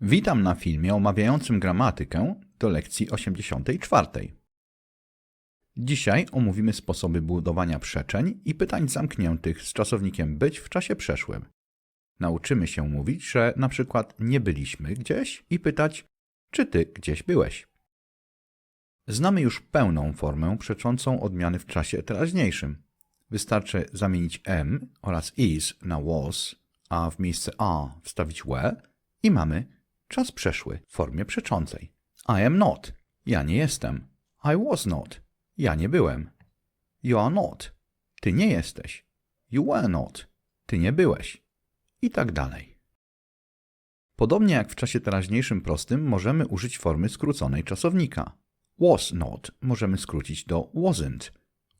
Witam na filmie omawiającym gramatykę do lekcji 84. Dzisiaj omówimy sposoby budowania przeczeń i pytań zamkniętych z czasownikiem być w czasie przeszłym. Nauczymy się mówić, że na przykład nie byliśmy gdzieś i pytać, czy ty gdzieś byłeś. Znamy już pełną formę przeczącą odmiany w czasie teraźniejszym. Wystarczy zamienić am oraz is na was, a w miejsce a wstawić were i mamy czas przeszły w formie przeczącej. I am not. Ja nie jestem. I was not. Ja nie byłem. You are not. Ty nie jesteś. You were not. Ty nie byłeś. I tak dalej. Podobnie jak w czasie teraźniejszym prostym możemy użyć formy skróconej czasownika. Was not możemy skrócić do wasn't.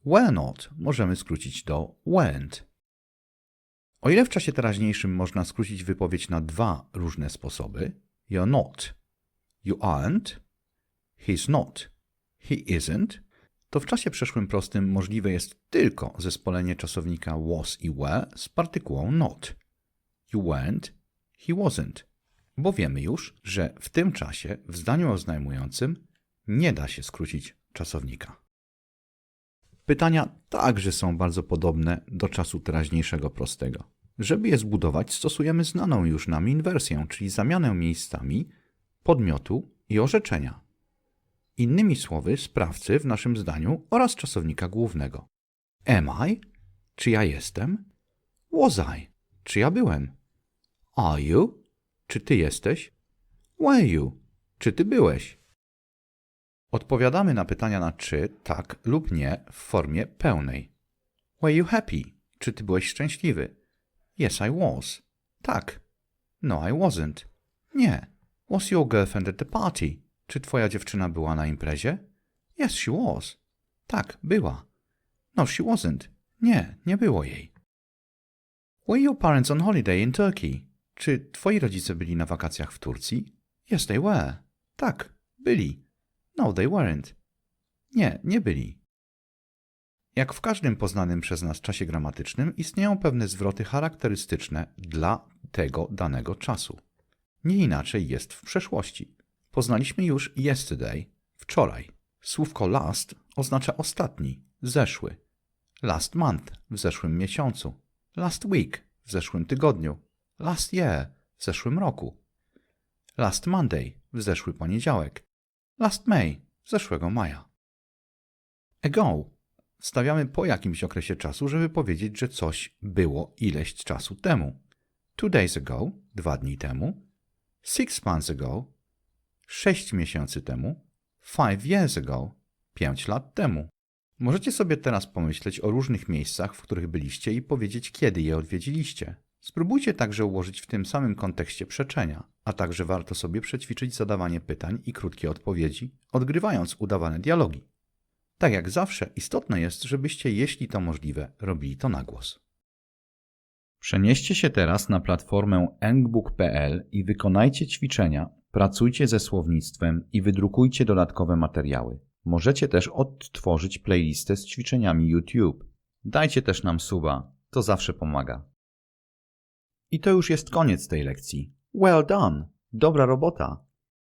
Were not możemy skrócić do weren't. O ile w czasie teraźniejszym można skrócić wypowiedź na dwa różne sposoby, you're not, you aren't, he's not, he isn't, to w czasie przeszłym prostym możliwe jest tylko zespolenie czasownika was i were z partykułą not. You weren't, he wasn't. Bo wiemy już, że w tym czasie w zdaniu oznajmującym nie da się skrócić czasownika. Pytania także są bardzo podobne do czasu teraźniejszego prostego. Żeby je zbudować, stosujemy znaną już nam inwersję, czyli zamianę miejscami podmiotu i orzeczenia. Innymi słowy, sprawcy w naszym zdaniu oraz czasownika głównego. Am I? Czy ja jestem? Was I? Czy ja byłem? Are you? Czy ty jesteś? Were you? Czy ty byłeś? Odpowiadamy na pytania na czy, tak lub nie w formie pełnej. Were you happy? Czy ty byłeś szczęśliwy? Yes, I was. Tak. No, I wasn't. Nie. Was your girlfriend at the party? Czy twoja dziewczyna była na imprezie? Yes, she was. Tak, była. No, she wasn't. Nie, nie było jej. Were your parents on holiday in Turkey? Czy twoi rodzice byli na wakacjach w Turcji? Yes, they were. Tak, byli. No, they weren't. Nie, nie byli. Jak w każdym poznanym przez nas czasie gramatycznym istnieją pewne zwroty charakterystyczne dla tego danego czasu. Nie inaczej jest w przeszłości. Poznaliśmy już yesterday, wczoraj. Słówko last oznacza ostatni, zeszły. Last month w zeszłym miesiącu. Last week w zeszłym tygodniu. Last year w zeszłym roku. Last Monday w zeszły poniedziałek. Last May zeszłego maja. Ago wstawiamy po jakimś okresie czasu, żeby powiedzieć, że coś było ileś czasu temu. Two days ago, dwa dni temu. Six months ago, sześć miesięcy temu. Five years ago, pięć lat temu. Możecie sobie teraz pomyśleć o różnych miejscach, w których byliście i powiedzieć, kiedy je odwiedziliście. Spróbujcie także ułożyć w tym samym kontekście przeczenia, a także warto sobie przećwiczyć zadawanie pytań i krótkie odpowiedzi, odgrywając udawane dialogi. Tak jak zawsze, istotne jest, żebyście, jeśli to możliwe, robili to na głos. Przenieście się teraz na platformę engbook.pl i wykonajcie ćwiczenia, pracujcie ze słownictwem i wydrukujcie dodatkowe materiały. Możecie też odtworzyć playlistę z ćwiczeniami YouTube. Dajcie też nam suba, to zawsze pomaga. I to już jest koniec tej lekcji. Well done! Dobra robota!